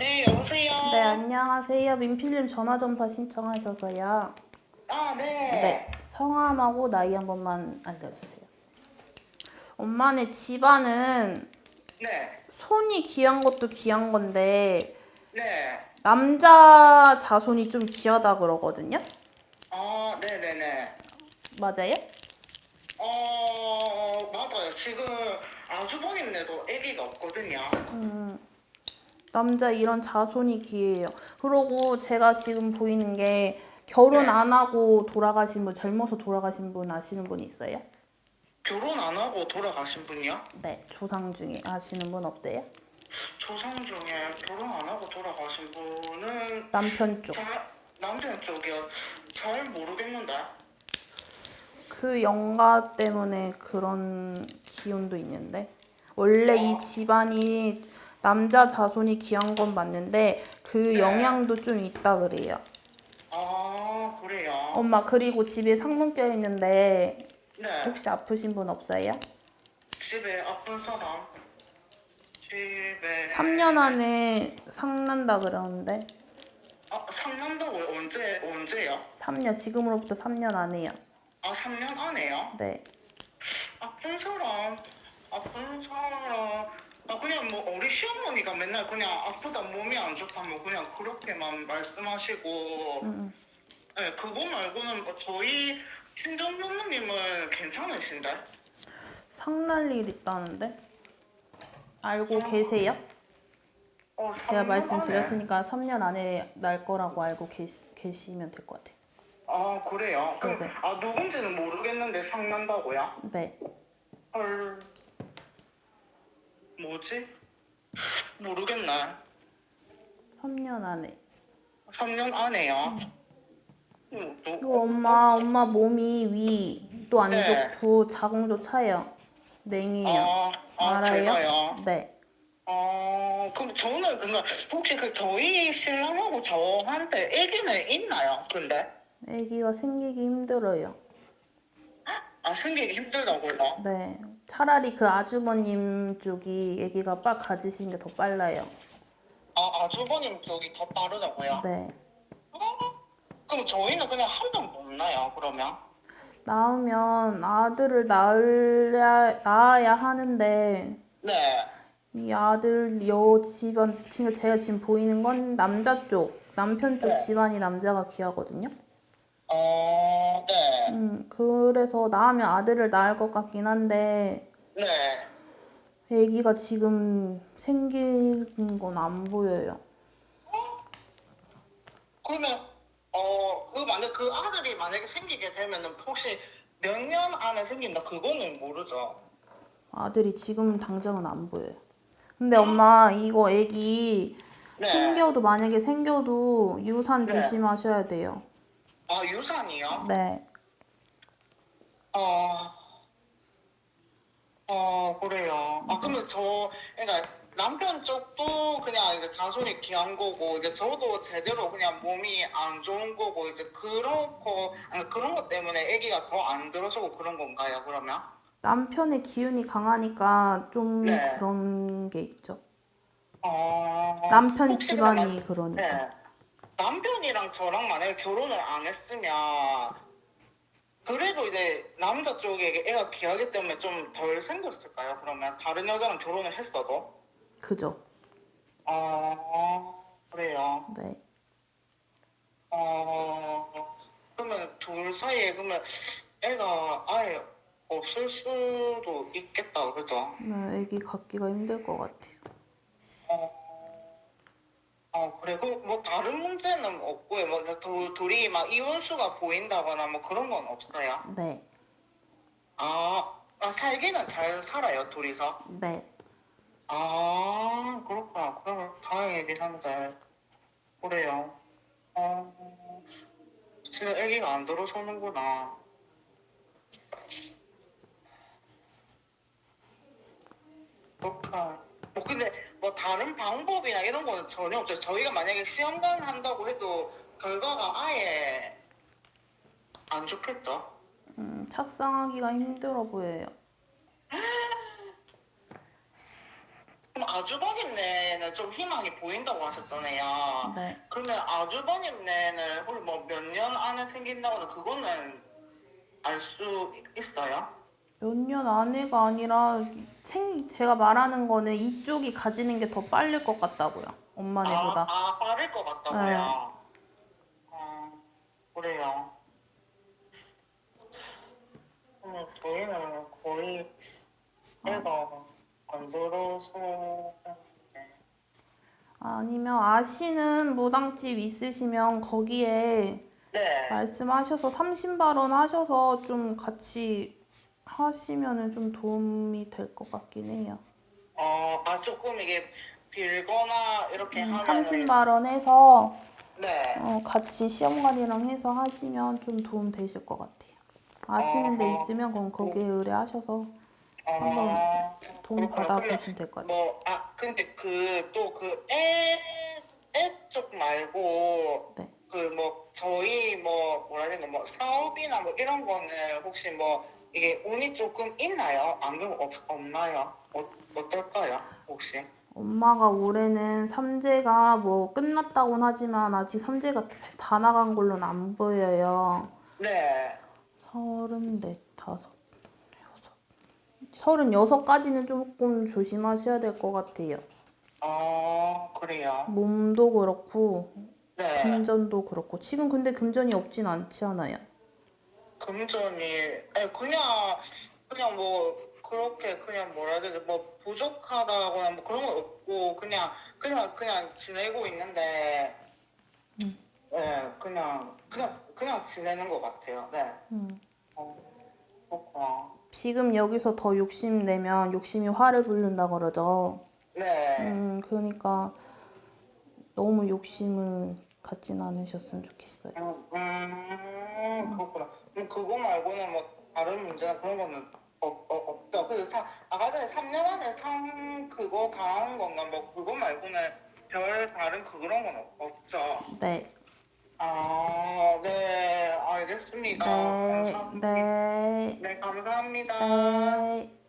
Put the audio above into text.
네, 여보세요? 네, 안녕하세요. 민필님 전화점사 신청하셔서요. 아, 네. 네, 성함하고 나이 한 번만 알려주세요. 엄마네 집안은 네. 손이 귀한 것도 귀한 건데 네. 남자 자손이 좀 귀하다 그러거든요. 아, 네 네 네. 맞아요? 어, 맞아요. 지금 아주버님네도 아기가 없거든요. 남자 이런 자손이 귀해요. 그러고 제가 지금 보이는 게 결혼 네. 안 하고 돌아가신 분, 젊어서 돌아가신 분 아시는 분 있어요? 결혼 안 하고 돌아가신 분이요? 네, 조상 중에 아시는 분 없대요? 조상 중에 결혼 안 하고 돌아가신 분은 남편 쪽. 잘, 남편 쪽이요. 잘 모르겠는데. 그 영가 때문에 그런 기운도 있는데 원래 이 집안이 남자 자손이 귀한 건 맞는데 그 네. 영향도 좀 있다 그래요. 아, 그래요? 엄마 그리고 집에 상문 껴 있는데 네. 혹시 아프신 분 없어요? 집에 아픈 사람? 집에. 3년 안에 상난다 그러는데 아, 3년다고요? 언제, 언제요? 3년 지금으로부터 3년 안에요. 아, 3년 안에요? 네. 아픈 사람, 아픈 사람, 아 그냥 뭐 우리 시어머니가 맨날 그냥 아프다 몸이 안 좋다 뭐 그냥 그렇게만 말씀하시고, 음. 네 그거 말고는 뭐 저희 친정 부모님은 괜찮으신데? 상날 일 있다는데 알고 계세요? 어, 제가 3년 말씀드렸으니까 3년 안에 날 거라고 알고 계시, 계시면 될 것 같아요. 아 그래요? 그럼 네네. 아 누군지는 모르겠는데 상난다고요? 네. 헐, 뭐지? 모르겠네. 3년 안에. 3년 안에요. 음, 또- 이거 엄마 엄마 몸이 위도 안 네. 좋고 자궁도 차요. 냉이에요. 아, 아 알아요? 제가요? 네. 어, 그럼 저는 그러니까 혹시 그 저희 신랑하고 저한테 아기는 있나요? 근데 아기가 생기기 힘들어요. 아 생기기 힘들다고요? 네. 차라리 그 아주버님 쪽이 아기가 빡 가지시는 게 더 빨라요. 아 아주버님 쪽이 더 빠르다고요? 네. 그럼 저희는 그냥 한명못 나요? 그러면? 낳으면 아들을 낳으려, 낳아야 하는데 네. 이 아들 여 집안 지금 제가 지금 보이는 건 남자 쪽 남편 쪽 네. 집안이 남자가 귀하거든요. 어, 네. 음 그래서 낳으면 아들을 낳을 것 같긴 한데 네. 아기가 지금 생기는 건안 보여요. 그러면 어, 그 만약 그 아들이 만약에 생기게 되면은 혹시 몇 년 안에 생긴다 그거는 모르죠. 아들이 지금 당장은 안 보여요. 근데 엄마 이거 아기 네. 생겨도 만약에 생겨도 유산 네. 조심하셔야 돼요. 아 유산이요? 네. 어, 어, 그래요. 아, 그러면 저, 그러니까 남편 쪽도 그냥 이제 자손이 귀한 거고, 이제 저도 제대로 그냥 몸이 안 좋은 거고, 이제 그렇고, 아니, 그런 것 때문에 아기가 더 안 들어서고 그런 건가요, 그러면? 남편의 기운이 강하니까 좀 네. 그런 게 있죠. 어, 남편 혹시 집안이 그러니까. 네. 남편이랑 저랑 만약에 결혼을 안 했으면, 그래도 이제 남자 쪽에 애가 귀하기 때문에 좀 덜 생겼을까요? 그러면 다른 여자랑 결혼을 했어도? 그죠? 어, 그래요. 네. 어, 그러면 둘 사이에 그러면 애가 아예 없을 수도 있겠다, 그죠? 네, 애기 갖기가 힘들 것 같아요. 어, 어, 그리고 뭐 다른 문제는 없고요. 뭐 둘, 둘이 막 이혼수가 보인다거나 뭐 그런 건 없어요. 네. 아, 아 살기는 잘 살아요, 둘이서. 네. 아, 그렇구나. 그러면 다행이긴 한데. 그래요. 어, 진짜 애기가 안 들어서는구나. 뭐, 근데, 뭐, 다른 방법이나 이런 거는 전혀 없어요. 저희가 만약에 시험관 한다고 해도 결과가 아예 안 좋겠죠? 음, 착상하기가 힘들어 보여요. 그럼 아주버님네는 좀 희망이 보인다고 하셨잖아요. 네. 그러면 아주버님네는 뭐 몇 년 안에 생긴다거나 그거는 알 수 있어요? 몇 년 안에가 아니라 생 제가 말하는 거는 이쪽이 가지는 게 더 빠를 것 같다고요. 엄마네보다. 아, 아 빠를 것 같다고요? 네. 어, 그래요. 음, 저희는 거의 애가 안 들어서 네. 아니면 아시는 무당집 있으시면 거기에 네. 말씀하셔서 삼신발언 하셔서 좀 같이 하시면은 좀 도움이 될 것 같긴 해요. 어, 아 조금 이게 빌거나 이렇게 음, 하면 삼신발언 해서 네. 어, 같이 시험관이랑 해서 하시면 좀 도움 되실 것 같아요. 아시는 데 있으면 그럼 거기에 의뢰하셔서 한번 어, 도움 그렇구나. 받아보시면 될 것 같아요. 뭐, 아, 근데 그, 또 그, 애, 애쪽 말고, 네. 그 뭐, 저희 뭐, 뭐라 해야 되나, 뭐, 사업이나 뭐 이런 거는 혹시 뭐, 이게 운이 조금 있나요? 안경 없, 없나요? 어, 어떨까요? 혹시? 엄마가 올해는 삼재가 뭐 끝났다고는 하지만 아직 삼재가 다 나간 걸로는 안 보여요. 네. 서른넷, 다섯, 여섯. 서른여섯까지는 조금 조심하셔야 될 것 같아요. 어, 그래요. 몸도 그렇고 네. 금전도 그렇고 지금 근데 금전이 없진 않지 않아요? 금전이, 아니, 그냥, 그냥 뭐, 그렇게 그냥 뭐라 해야 되지, 뭐, 부족하다거나 뭐 그런 건 없고, 그냥, 그냥, 그냥 지내고 있는데, 음. 네, 그냥, 그냥, 그냥 지내는 것 같아요. 네. 음. 어, 그렇구나. 지금 여기서 더 욕심 내면 욕심이 화를 부른다 그러죠. 네. 음, 그러니까 너무 욕심을 갖진 않으셨으면 좋겠어요. 음, 음, 그렇구나. 그럼 그거 말고는 뭐, 다른 문제나 그런 거는 없, 어, 없죠. 그, 사, 아까 전에 3년 안에 상 그거 당한 건가, 뭐, 그거 말고는 별 다른 그런 건 없, 없죠. 네. 아, 네, 알겠습니다. 네. 감사합니다. 네. 네, 감사합니다. 네.